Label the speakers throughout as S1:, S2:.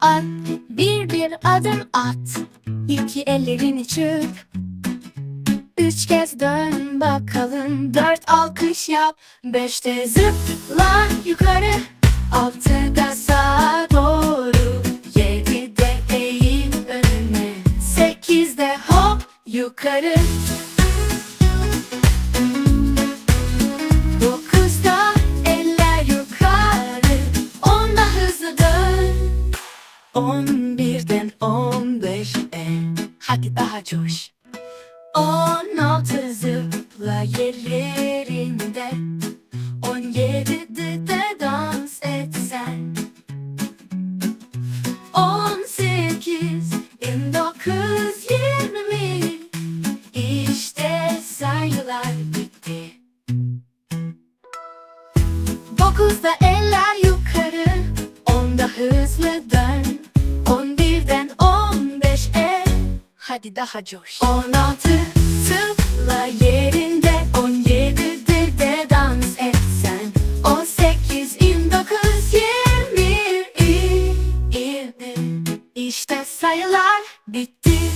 S1: at. Bir bir adım at. İki ellerini çırp. Üç kez dön bakalım. Dört alkış yap. Beşte zıpla yukarı. Altıda sağa doğru. Yedide eğil önüne. Sekizde hop yukarı Coş. On altı zıpla yerlerinde On yedide de dans et sen On sekiz on dokuz yirmi İşte sayılar bitti. Dokuzda eller yukarı Onda hızlı dön Hadi daha coş. On altı zıpla yerinde On yedide de dans et sen On sekiz on dokuz yirmi yirmi İşte sayılar bitti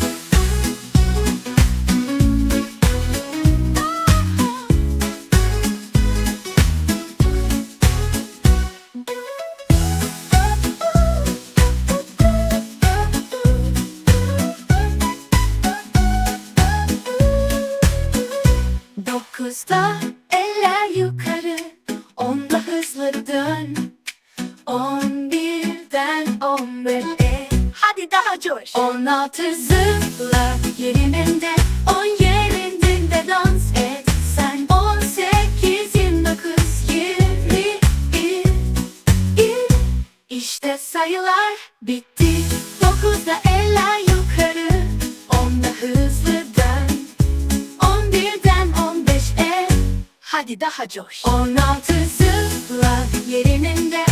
S1: Dokuzda eller yukarı Onda hızlı dön. On birden on beşe Hadi daha coş. On altı zıpla yerinde On yerinde dans et. Sen On sekiz yirmi dokuz yirmi bir. İşte sayılar bitti. Dokuzda eller yukarı Hadi daha coş. On altı zıpla yerinde